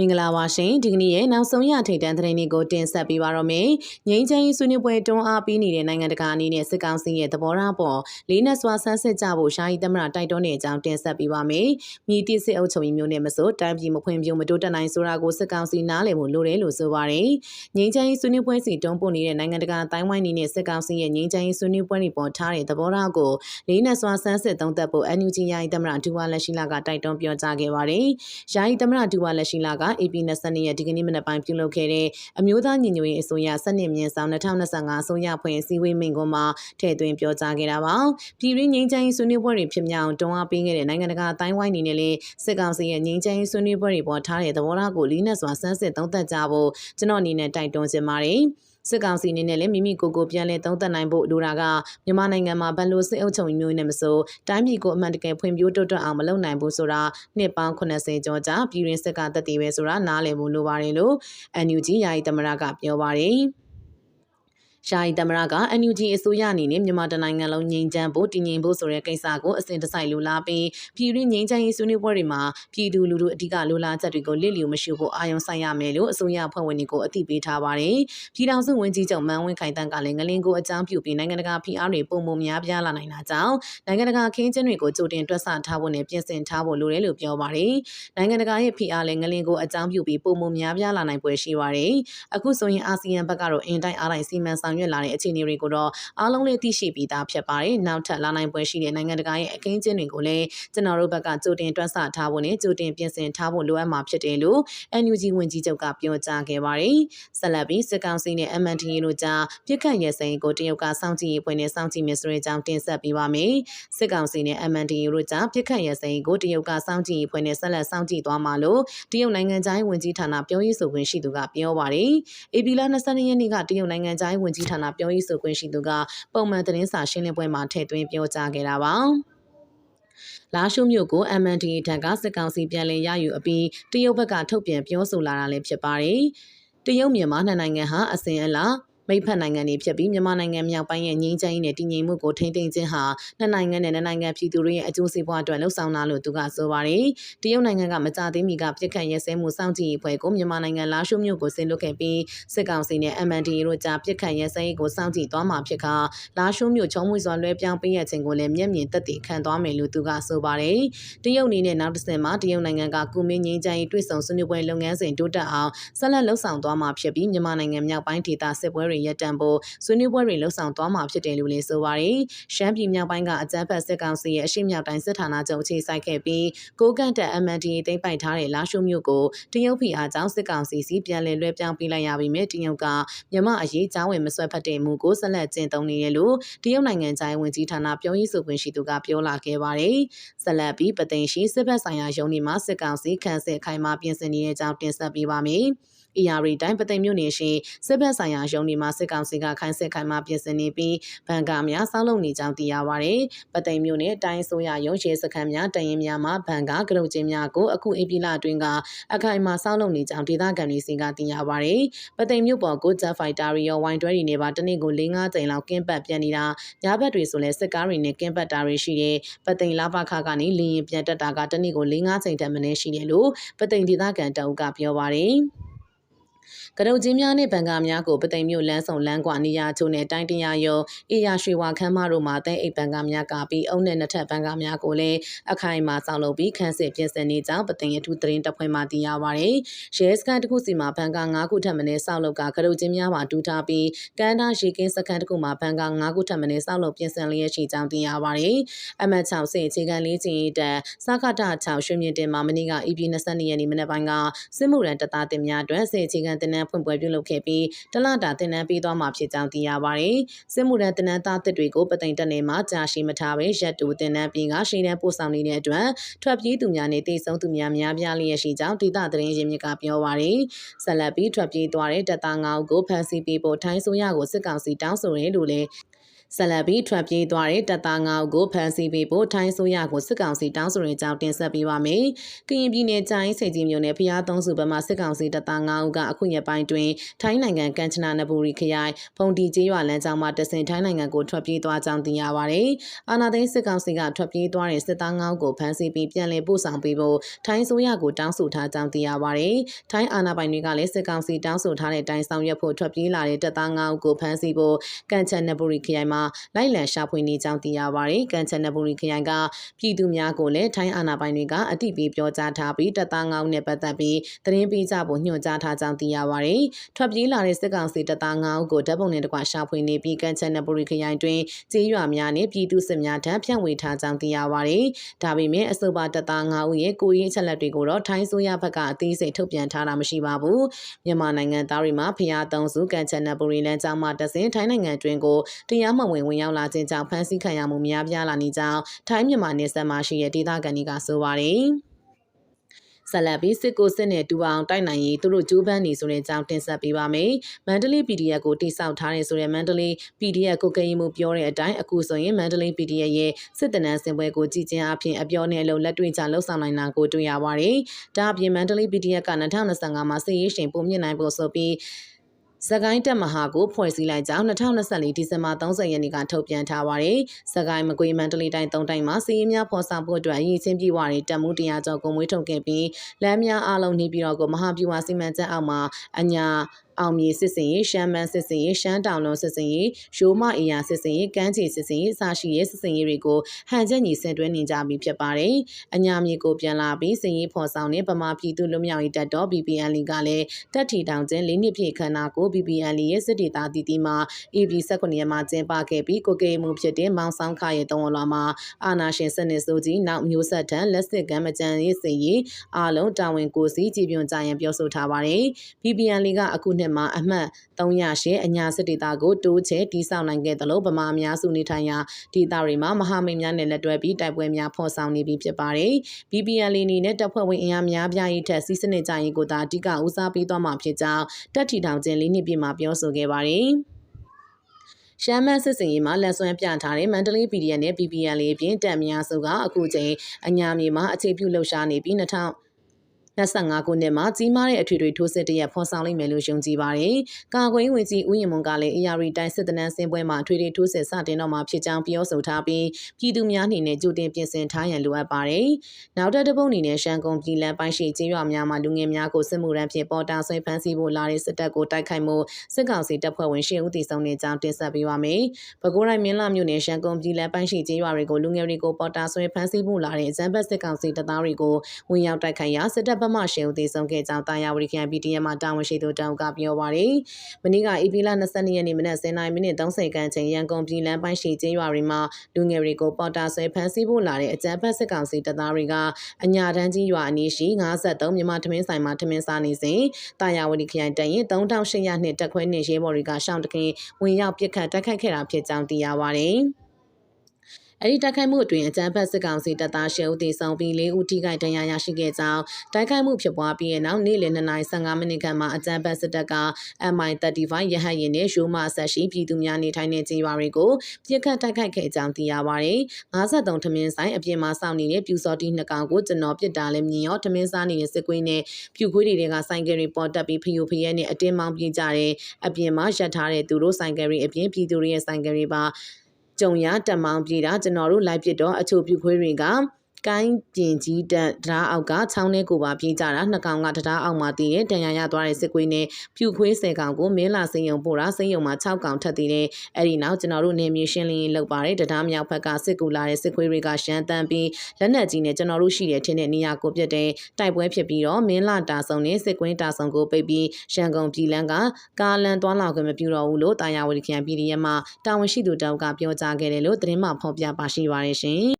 မင်္ဂလာပါရှင်ဒီကနေ့ရဲ့နောက်ဆုံးရထိပ်တန်းသတင်းတွေကိုတင်ဆက်ပေးပါတော့မယ်ငိမ့်ချမ်းဆွေးနွေးပွဲတွန်းအားပေးနေတဲ့နိုင်ငံတကာအနေနဲ့စစ်ကောင်စီရဲ့သဘောထားပေါ်လေးနက်စွာဆန်းစစ်ကြဖို့ရှားရီသမရတိုက်တွန်းတဲ့အကြောင်းတင်ဆက်ပေးပါမယ်မြည်တိစစ်အုပ်ချုပ်ရေးမျိုးနဲ့မစိုးတိုင်းပြည်မဖွင့်ပြမတိုးတက်နိုင်ဆိုတာကိုစစ်ကောင်စီနားလည်ဖို့လိုတယ်လို့ဆိုပါတယ်ငိမ့်ချမ်းဆွေးနွေးပွဲစီတွန်းပို့နေတဲ့နိုင်ငံတကာတိုင်းဝိုင်းနေနဲ့စစ်ကောင်စီရဲ့ငိမ့်ချမ်းဆွေးနွေးပွဲတွေပေါ်ထားတဲ့သဘောထားကိုလေးနက်စွာဆန်းစစ်သုံးသပ်ဖို့ NUG ယာယီသမရဒူဝါလက်ရှိလာကတိုက်တွန်းပြောကြားခဲ့ပါတယ်ယာယီသမရဒူဝါလက်ရှိလာက AP 22ရက်ဒီကနေ့မနက်ပိုင်းပြုလုပ်ခဲ့တဲ့အမျိုးသားညီညွတ်ရေးအစိုးရစနစ်မြင့်ဆောင်2025အစိုးရဖွဲ့စည်းဝေးမိန့်ခွန်းမှာထည့်သွင်းပြောကြားခဲ့တာပါပြည်ရင်းငင်းချမ်းရေးဆွေးနွေးပွဲတွေဖြစ်မြောက်တွန်းအားပေးခဲ့တဲ့နိုင်ငံတကာအတိုင်းဝိုင်းအနေနဲ့လည်းစစ်ကောင်စီရဲ့ငင်းချမ်းရေးဆွေးနွေးပွဲတွေပေါ်ထားတဲ့သဘောထားကိုလေးနက်စွာစမ်းစစ်သုံးသပ်ကြဖို့ကျွန်တော်အနေနဲ့တိုက်တွန်းချင်ပါတယ် စစ်ကောင်စီအနေနဲ့လည်းမိမိကိုယ်ကိုပြန်လည်သုံးသပ်နိုင်ဖို့လိုတာကမြန်မာနိုင်ငံမှာဘယ်လိုစစ်အုပ်ချုပ်ရေးမျိုးနဲ့မဆိုတိုင်းပြည်ကိုအမှန်တကယ်ဖွံ့ဖြိုးတိုးတက်အောင်မလုပ်နိုင်ဘူးဆိုတာနှစ်ပေါင်း80ကျော်ကြာပြည်ရင်းစစ်ကသက်တည်ပဲဆိုတာနားလည်ဖို့လိုပါတယ်လို့ NUG ယာယီသမရကပြောပါတယ် ရှာယီသမရက NUG အစိုးရအနေနဲ့မြန်မာတနိုင်ငံလုံးငြိမ်းချမ်းဖို့တည်ငြိမ်ဖို့ဆိုတဲ့ကိစ္စကိုအစဉ်တစိုက်လိုလားပြီးပြည်ရင်းငြိမ်းချမ်းရေးဆွေးနွေးပွဲတွေမှာပြည်သူလူထုအဓိကလိုလားချက်တွေကိုလစ်လျူမရှုဖို့အာရုံစိုက်ရမယ်လို့အစိုးရဖွဲ့ဝင်တွေကိုအသိပေးထားပါတယ်။ပြည်ထောင်စုဝန်ကြီးချုပ်မန်းဝင်းခိုင်တန်းကလည်းငလင်းကိုအကြောင်းပြုပြီးနိုင်ငံတကာဖိအားတွေပုံမများပြားလာနိုင်တာကြောင့်နိုင်ငံတကာခင်းကျင်းတွေကိုကြိုတင်တွက်ဆထားဖို့နဲ့ပြင်ဆင်ထားဖို့လိုတယ်လို့ပြောပါတယ်။နိုင်ငံတကာရဲ့ဖိအားလည်းငလင်းကိုအကြောင်းပြုပြီးပုံမများပြားလာနိုင်ပွဲရှိပါတယ်။အခုဆိုရင်အာဆီယံဘက်ကတော့အင်တိုင်းအားတိုင်းစီမံဆောင်ရွက်လာတဲ့အခြေအနေတွေကိုတော့အားလုံးလေးသိရှိပြီးသားဖြစ်ပါတယ်။နောက်ထပ်လာနိုင်ပွဲရှိတဲ့နိုင်ငံတကာရဲ့အခင်းကျင်းတွေကိုလည်းကျွန်တော်တို့ဘက်ကကြိုတင်တွက်ဆထားဖို့နဲ့ကြိုတင်ပြင်ဆင်ထားဖို့လိုအပ်မှာဖြစ်တယ်လို့ NUG ဝန်ကြီးချုပ်ကပြောကြားခဲ့ပါတယ်။ဆက်လက်ပြီးစစ်ကောင်စီနဲ့ MNTE တို့ကြားပြစ်ခတ်ရဲစိန်ကိုတရုတ်ကစောင့်ကြည့်ရေးဖွဲ့နဲ့စောင့်ကြည့်မယ်ဆိုတဲ့အကြောင်းတင်ဆက်ပေးပါမယ်။စစ်ကောင်စီနဲ့ MNTE တို့ကြားပြစ်ခတ်ရဲစိန်ကိုတရုတ်ကစောင့်ကြည့်ရေးဖွဲ့နဲ့ဆက်လက်စောင့်ကြည့်သွားမှာလို့တရုတ်နိုင်ငံသားဝန်ကြီးဌာနပြောရေးဆိုခွင့်ရှိသူကပြောပါတယ်။ AP လ22ရက်နေ့ကတရုတ်နိုင်ငံသားဝန်ကြီးဌာနပြောရေးဆိုခွင့်ရှိသူကပုံမှန်သတင်းစာရှင်းလင်းပွဲမှာထည့်သွင်းပြောကြားခဲ့တာပါ။လာရှုမြို့ကို MNDA ထံကစစ်ကောင်စီပြန်လည်ရယူအပြီးတရုတ်ဘက်ကထုတ်ပြန်ပြောဆိုလာတာလည်းဖြစ်ပါတယ်။တရုတ်မြန်မာနှစ်နိုင်ငံဟာအစဉ်အလာ မိတ်ဖက်နိုင်ငံတွေဖြစ်ပြီးမြန်မာနိုင်ငံမြောက်ပိုင်းရဲ့ငြိမ်းချမ်းရေးနဲ့တည်ငြိမ်မှုကိုထိန်းသိမ်းခြင်းဟာနှစ်နိုင်ငံနဲ့နှစ်နိုင်ငံပြည်သူတွေရဲ့အကျိုးစီးပွားအတွက်လှုံ့ဆော်တာလို့သူကဆိုပါတယ်။တရုတ်နိုင်ငံကမကြသေးမီကပြစ်ခတ်ရဲစဲမှုစောင့်ကြည့်ရေးဖွဲ့ကိုမြန်မာနိုင်ငံလာရှုမြို့ကိုဆင်လွတ်ခဲ့ပြီးစစ်ကောင်စီနဲ့ MND တို့ကြားပြစ်ခတ်ရဲစဲရေးကိုစောင့်ကြည့်သွားမှာဖြစ်ခါလာရှုမြို့ချုံးမွေစွာလွဲပြောင်းပေးရခြင်းကိုလည်းမျက်မြင်သက်သေခံသွားမယ်လို့သူကဆိုပါတယ်။တရုတ်အနေနဲ့နောက်တစ်ဆင့်မှာတရုတ်နိုင်ငံကကုမင်းငြိမ်းချမ်းရေးတွေ့ဆုံဆွေးနွေးပွဲလုပ်ငန်းစဉ်တိုးတက်အောင်ဆက်လက်လှုပ်ဆောင်သွားမှာဖြစ်ပြီးမြန်မာနိုင်ငံမြောက်ပိုင်းဒေသစစ်ပွဲတွေရပ်တန့်ဖို့ဆွေးနွေးပွဲတွေလှုပ်ဆောင်သွားမှာဖြစ်တယ်လို့လည်းဆိုပါတယ်။ရှမ်းပြည်မြောက်ပိုင်းကအကြမ်းဖက်စစ်ကောင်စီရဲ့အရှိမြောက်တိုင်းစစ်ဌာနချုပ်အခြေစိုက်ခဲ့ပြီးကိုကန့်တက် MNDA သိမ်းပိုက်ထားတဲ့လာရှုမြို့ကိုတရုတ်ပြည်အားကြောင့်စစ်ကောင်စီစီပြန်လည်လွှဲပြောင်းပေးလိုက်ရပြီးမြတရုတ်ကမြမအရေးကြောင်းဝင်မဆွဲဖက်တဲ့မှုကိုဆက်လက်ကျင့်သုံးနေတယ်လို့တရုတ်နိုင်ငံသားဝန်ကြီးဌာနပြောရေးဆိုခွင့်ရှိသူကပြောလာခဲ့ပါတယ်။ဆက်လက်ပြီးပသိမ်ရှိစစ်ဘက်ဆိုင်ရာရုံးဒီမှာစစ်ကောင်စီခန့်စစ်ခိုင်မာပြင်ဆင်နေတဲ့အကြောင်းတင်ဆက်ပေးပါမယ်။ ER တိုင်းပသိမ်မြို့နယ်ရှိစစ်ဘက်ဆိုင်ရာရုံးတွေမှာစစ်ကောင်စီကခိုင်းစစ်ခိုင်မှပြင်ဆင်နေပြီးဗန်ကာများစောင်းလုံနေကြောင်းသိရပါဗျ။ပသိမ်မြို့နယ်တိုင်းဆိုရရုံးရှိစခန်းများတရင်များမှာဗန်ကာကရုတ်ချင်းများကိုအခုဧပြီလအတွင်းကအခိုင်အမာစောင်းလုံနေကြောင်းဒေသခံတွေစီကသိရပါဗျ။ပသိမ်မြို့ပေါ်ကိုဂျက်ဖိုက်တာရီရောဝိုင်းတွဲတွေနေပါတနေ့ကို၄၅ကြိမ်လောက်ကင်းပတ်ပြန်နေတာညဘက်တွေဆိုလဲစစ်ကားတွေနဲ့ကင်းပတ်တာတွေရှိတယ်။ပသိမ်လာဘခကနေလင်းရင်ပြန်တက်တာကတနေ့ကို၄၅ကြိမ်တက်မနေရှိတယ်လို့ပသိမ်ဒေသခံတအုပ်ကပြောပါတယ်။ ကရုတ်ကြီးများနှင့်ဗန်ကာများကိုပသိမ်မြို့လမ်းဆောင်လမ်းကွာနေရာချို့နဲ့တိုင်းတရားရုံးအေရရွှေဝါခမ်းမတို့မှာတဲအိတ်ဗန်ကာများကပြီးအုံနဲ့နှစ်ထပ်ဗန်ကာများကိုလည်းအခိုင်အမာဆောင်လုပ်ပြီးခန်းစစ်ပြင်ဆင်နေကြောင်းပသိမ်ရထူးသတင်းတပ်ဖွဲ့မှသိရပါဗျ။ရဲစခန်းတစ်ခုစီမှာဗန်ကာ9ခုထပ်မံဆောက်လုပ်ကကရုတ်ကြီးများမှာတူထားပြီးကမ်းသားရေကင်းစခန်းတစ်ခုမှာဗန်ကာ9ခုထပ်မံဆောက်လုပ်ပြင်ဆင်လျက်ရှိကြောင်းသိရပါဗျ။အမတ်6စစ်အခြေခံလေးချင်းတက်စခတာ6ရွှေမြင့်တင်မှာမနေ့က EP 22ရက်နေ့မနက်ပိုင်းကစစ်မှုရန်တပ်သားတင်များအတွက်စစ်အခြေခံတင်နန်းဖွင့်ပွဲပြုလုပ်ခဲ့ပြီးတလတာတင်နန်းပေးသွားမှာဖြစ်ကြောင်းသိရပါတယ်။စစ်မှုထမ်းတင်နန်းသားတစ်တွေကိုပသိမ်တက်နေမှာကြာရှိမထားပဲရက်တူတင်နန်းပြီးကရှင်းတန်းပို့ဆောင်နေတဲ့အတွက်ထွက်ပြေးသူများနဲ့တိတ်ဆုံးသူများများပြားလျက်ရှိကြောင်းဒေသသတင်းရင်းမြစ်ကပြောပါတယ်။ဆက်လက်ပြီးထွက်ပြေးသွားတဲ့တပ်သား9ဦးကိုဖမ်းဆီးပေးဖို့ထိုင်းဆိုရကိုစစ်ကောင်စီတောင်းဆိုတယ်လို့လည်းဆက်လက်ပြီးထွက်ပြေးသွားတဲ့တပ်သား9ဦးကိုဖမ်းဆီးပေးဖို့ထိုင်းဆိုရကိုစစ်ကောင်စီတောင်းဆိုတဲ့အကြောင်းတင်ဆက်ပေးပါမယ်။ကရင်ပြည်နယ်ကျိုင်းစိတ်ကြီးမြို့နယ်ဖျားသုံးစုဘက်မှစစ်ကောင်စီတပ်သား9ဦးကအခုရက်ပိုင်းတွင်ထိုင်းနိုင်ငံကန်ချနာနဘူရီခရိုင်ဖုန်တီကျေးရွာလမ်းကြောင်းမှတဆင်ထိုင်းနိုင်ငံကိုထွက်ပြေးသွားကြောင်းသိရပါဗျ။အာနာသိန်းစစ်ကောင်စီကထွက်ပြေးသွားတဲ့စစ်သား9ဦးကိုဖမ်းဆီးပြီးပြန်လည်ပို့ဆောင်ပေးဖို့ထိုင်းဆိုရကိုတောင်းဆိုထားကြောင်းသိရပါဗျ။ထိုင်းအာဏာပိုင်တွေကလည်းစစ်ကောင်စီတောင်းဆိုထားတဲ့အတိုင်းဆောင်ရွက်ဖို့ထွက်ပြေးလာတဲ့တပ်သား9ဦးကိုဖမ်းဆီးဖို့ကန်ချနာဘူရီခရိုင်မှာလိုက်လံရှာဖွေနေကြောင်းသိရပါတယ်။ကန်ချန်နဘူရီခရိုင်ကပြည်သူများကိုလည်းထိုင်းအာဏာပိုင်တွေကအတိပေးပြောကြားထားပြီးတပ်သားငောင်းနဲ့ပတ်သက်ပြီးသတင်းပေးကြဖို့ညွှန်ကြားထားကြောင်းသိရပါတယ်။ထွက်ပြေးလာတဲ့စစ်ကောင်စီတပ်သားငောင်းကိုဓာတ်ပုံနဲ့တကွရှာဖွေနေပြီးကန်ချန်နဘူရီခရိုင်တွင်ကျေးရွာများနဲ့ပြည်သူစစ်များထံဖြန့်ဝေထားကြောင်းသိရပါတယ်။ဒါပေမဲ့အဆိုပါတပ်သားငောင်းရဲ့ကိုရင်းအချက်လက်တွေကိုတော့ထိုင်းဆိုရဘက်ကအသေးစိတ်ထုတ်ပြန်ထားတာမရှိပါဘူး။မြန်မာနိုင်ငံသားတွေမှာဖျားသုံးစုကန်ချန်နဘူရီလန်ကြောင်းမှတဆင်ထိုင်းနိုင်ငံတွင်ကိုတရားမဝင်ဝင်ရောက်လာခြင်းကြောင့်ဖမ်းဆီးခံရမှုများပြားလာနေကြောင်းထိုင်းမြန်မာနယ်စပ်မှာရှိတဲ့ဒေသခံတွေကဆိုပါတယ်။ ဆက်လက်ပြီးစစ်ကိုစစ်နဲ့တူအောင်တိုက်နိုင်ရေးသူတို့ကြိုးပမ်းနေဆိုတဲ့အကြောင်းတင်ဆက်ပေးပါမယ်။မန္တလေး PDF ကိုတိစောက်ထားတယ်ဆိုတဲ့မန္တလေး PDF ကိုကရင်မှုပြောတဲ့အတိုင်းအခုဆိုရင်မန္တလေး PDF ရဲ့စစ်တနန်းစင်ပွဲကိုကြည်ကျင်းအဖြစ်အပြောနဲ့အလုပ်လက်တွေ့ချလှုပ်ဆောင်နိုင်တာကိုတွေ့ရပါတယ်။ဒါအပြင်မန္တလေး PDF က2025မှာစစ်ရေးရှင်ပုံမြင့်နိုင်ဖို့ဆိုပြီး စကိုင်းတက်မဟာကိုဖွဲ့စည်းလိုက်ကြောင်း2024ဒီဇင်ဘာ30ရက်နေ့ကထုတ်ပြန်ထားပါတယ်။စကိုင်းမကွေးမန္တလေးတိုင်း၃တိုင်းမှာစီးရင်များဖော်ဆောင်ဖို့အတွက်ရည်ချင်းပြည့်ဝတဲ့တပ်မှုတရားကျော်ကိုမွေးထုတ်ခဲ့ပြီးလမ်းများအလုံးနေပြီးတော့ကိုမဟာပြူဝစီမံချက်အောက်မှာအညာအောင်မြေစစ်စင်ရေးရှမ်းမန်းစစ်စင်ရေးရှမ်းတောင်လုံးစစ်စင်ရေးရိုးမအေယာစစ်စင်ရေးကမ်းခြေစစ်စင်ရေးအစရှိရေးစစ်စင်ရေးတွေကိုဟန်ချက်ညီဆင်တွဲနေကြပြီဖြစ်ပါတယ်။အညာမြေကိုပြန်လာပြီးစင်ရေးဖော်ဆောင်တဲ့ဗမာပြည်သူလူမျိုးရေးတပ်တော် BPN ကလည်းတက်ထီတောင်ကျင်းလေးနှစ်ပြည့်ခန္ဓာကို BPN ရဲ့စစ်ဒေသတည်တည်မှာ AB 19ရက်မှာကျင်းပခဲ့ပြီးကိုကေမှုဖြစ်တဲ့မောင်ဆောင်ခရဲ့တုံးလွာမှာအာနာရှင်စနစ်စိုးကြီးနောက်မျိုးဆက်ထံလက်စစ်ကမ်းမကြံရေးစင်ရေးအားလုံးတာဝန်ကိုစီကြည်ပြွန်ကြရင်ပြောဆိုထားပါတယ်။ BPN ကအခုနှစ်မှာအမှတ်308အညာစစ်ဒေသကိုတိုးချဲတီးဆောင်နိုင်ခဲ့သလိုဗမာအများစုနေထိုင်ရာဒေသတွေမှာမဟာမိတ်များနဲ့လက်တွဲပြီးတိုက်ပွဲများဖော်ဆောင်နေပြီဖြစ်ပါတယ်။ BPN အနေနဲ့တပ်ဖွဲ့ဝင်အင်အားများပြားရေးထက်စီးစနစ်ကြရေးကိုသာအဓိကဦးစားပေးသွားမှာဖြစ်ကြောင်းတပ်ထီထောင်ခြင်းလေးနှစ်ပြည့်မှာပြောဆိုခဲ့ပါတယ်။ရှမ်းမန်းစစ်စင်ရေးမှာလက်စွမ်းပြထားတဲ့မန္တလေး PDN နဲ့ PPN လေးအပြင်တပ်များစုကအခုချိန်အညာမြေမှာအခြေပြုလှုပ်ရှားနေပြီး2000 25ခုနှစ်မှာကြီးမားတဲ့အထွေထွေထိုးစစ်တရက်ဖော်ဆောင်လိမ့်မယ်လို့ယုံကြည်ပါတယ်။ကာကွယ်ဝင်ကြီးဦးရင်မွန်ကလည်း AR တိုင်းစစ်တနန်းစင်ပွဲမှာအထွေထွေထိုးစစ်စတင်တော့မှာဖြစ်ကြောင်းပြောဆိုထားပြီးပြည်သူများအနေနဲ့ကြိုတင်ပြင်ဆင်ထားရန်လိုအပ်ပါတယ်။နောက်တစ်ပုတ်အနေနဲ့ရှမ်းကုန်းပြည်လန်ပိုင်းရှိကျေးရွာများမှာလူငယ်များကိုစစ်မှုရန်ဖြင့်ပေါ်တာဆွဲဖမ်းဆီးဖို့လာတဲ့စစ်တပ်ကိုတိုက်ခိုက်မှုစစ်ကောင်စီတပ်ဖွဲ့ဝင်ရှင်းဦးတည်ဆောင်နေကြောင်းတင်ဆက်ပေးပါမယ်။ပဲခူးတိုင်းမင်းလာမြို့နယ်ရှမ်းကုန်းပြည်လန်ပိုင်းရှိကျေးရွာတွေကိုလူငယ်တွေကိုပေါ်တာဆွဲဖမ်းဆီးဖို့လာတဲ့အကြမ်းဖက်စစ်ကောင်စီတပ်သားတွေကိုဝင်ရောက်တိုက်ခိုက်ရာစစ်တပ်ဘက်မှရှင်းဦးတည်ဆောင်ခဲ့ကြောင်းတာယာဝတီခရိုင် PDM မှာတာဝန်ရှိသူတောင်ကပြောပါရယ်။မနေ့က AP လ22ရက်နေ့မနက်09မိနစ်30ခန်းချိန်ရန်ကုန်ပြည်လမ်းပိုင်းရှိကျေးရွာတွေမှာလူငယ်တွေကိုပေါ်တာဆွဲဖမ်းဆီးဖို့လာတဲ့အကြမ်းဖက်စစ်ကောင်စီတပ်သားတွေကအညာတန်းကြီးရွာအနီးရှိ53မြန်မာထမင်းဆိုင်မှာထမင်းစားနေစဉ်တာယာဝတီခရိုင်တရင်3800နှစ်တက်ခွဲနေရဲဘော်တွေကရှောင်းတခင်ဝင်ရောက်ပစ်ခတ်တိုက်ခိုက်ခဲ့တာဖြစ်ကြောင်းသိရပါရယ်။ အဲ့ဒီတိုက်ခိုက်မှုအတွင်းအကြမ်းဖက်စစ်ကောင်စီတပ်သားရှယ်ဦးတည်ဆောင်ပြီး၄ဦးထိခိုက်ဒဏ်ရာရရှိခဲ့ကြောင်းတိုက်ခိုက်မှုဖြစ်ပွားပြီးတဲ့နောက်နေ့လယ်2:15မိနစ်ခန့်မှာအကြမ်းဖက်စစ်တပ်က MI35 ရဟတ်ယာဉ်နဲ့ရိုးမဆက်ရှိပြည်သူများနေထိုင်တဲ့ကျေးရွာတွေကိုပြစ်ခတ်တိုက်ခိုက်ခဲ့ကြောင်းသိရပါတယ်။53ထမင်းဆိုင်အပြင်မှာစောင့်နေတဲ့ပြူစော်တီနှစ်ကောင်ကိုကျွန်တော်ပြစ်တာလည်းမြင်ရောထမင်းစားနေတဲ့စစ်ကွေးနဲ့ပြူခွေးတွေကဆိုင်ကယ်တွေပေါ်တက်ပြီးဖျို့ဖျဲနဲ့အတင်းမောင်းပြေးကြတဲ့အပြင်မှာရပ်ထားတဲ့သူတို့ဆိုင်ကယ်တွေအပြင်ပြည်သူတွေရဲ့ဆိုင်ကယ်တွေပါ ကြုံရတက်မောင်းပြေးတာကျွန်တော်တို့လိုက်ပစ်တော့အချို့ပြူခွေးတွေက ကိုင်းပြင်ကြီးတက်တရားအောက်ကချောင်းထဲကိုပါပြေးကြတာနှစ်ကောင်ကတရားအောက်မှာတည်တဲ့တန်ရာရသွားတဲ့စစ်ကွေးနဲ့ပြူခွေးဆယ်ကောင်ကိုမင်းလာစိန်ယုံပို့တာစိန်ယုံမှာ6ကောင်ထပ်တည်တဲ့အဲ့ဒီနောက်ကျွန်တော်တို့နေမြေရှင်းလင်းရေးလုပ်ပါတယ်တရားမြောက်ဘက်ကစစ်ကူလာတဲ့စစ်ခွေးတွေကရှမ်းတန်းပြီးလက်နက်ကြီးနဲ့ကျွန်တော်တို့ရှိတဲ့ထင်းတဲ့နေရာကိုပြတ်တဲ့တိုက်ပွဲဖြစ်ပြီးတော့မင်းလာတာဆုံနဲ့စစ်ကွင်းတာဆုံကိုပိတ်ပြီးရှမ်းကုန်းပြည်လန်းကကားလန်သွားလာခွင့်မပြုတော့ဘူးလို့တာယာဝတီခရိုင်ပြည်ရမှာတာဝန်ရှိသူတောက်ကပြောကြားခဲ့တယ်လို့သတင်းမှဖော်ပြပါရှိပါရရှင်